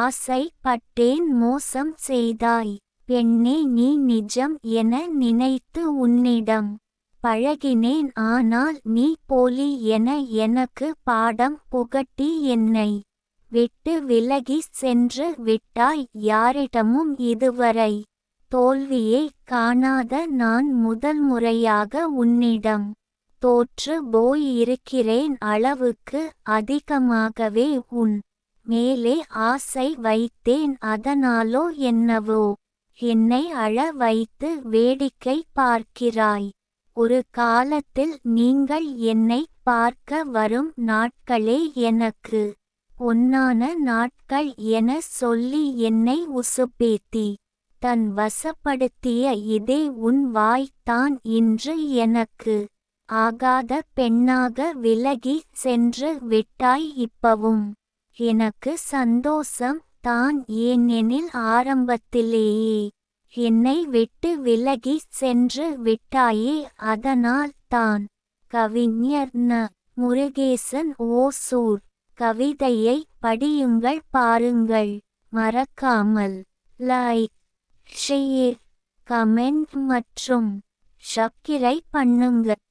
ஆசை பட்டேன் மோசம் செய்தாய். பெண்ணே நீ நிஜம் என நினைத்து உன்னிடம் பழகினேன். ஆனால் நீ போலி என எனக்கு பாடம் புகட்டி என்னை விட்டு விலகி சென்று விட்டாய். யாரிடமும் இதுவரை தோல்வியை காணாத நான் முதல் முறையாக உன்னிடம் தோற்று போயிருக்கிறேன். அளவுக்கு அதிகமாகவே உன் மேலே ஆசை வைத்தேன் அதனாலோ என்னவோ? என்னை அழ வைத்து வேடிக்கை பார்க்கிறாய். ஒரு காலத்தில் நீங்கள் என்னை பார்க்க வரும் நாட்களே எனக்கு. பொன்னான நாட்கள் என சொல்லி என்னை உசுப்பேத்தி. தன் வசப்படுத்திய இதே உன் வாய்த்தான் இன்று எனக்கு. ஆகாத பெண்ணாக விலகி சென்று விட்டாய் இப்பவும். எனக்கு சந்தோஷம் தான் ஏனெனில் ஆரம்பத்திலேயே. என்னை விட்டு விலகி சென்று விட்டாயே அதனால் தான். கவிஞர் ந. முருகேசன் ஓசூர். கவிதையை படியுங்கள் பாருங்கள். மறக்காமல் லைக் ஷேர் கமெண்ட் மற்றும் சப்கிரை பண்ணுங்கள்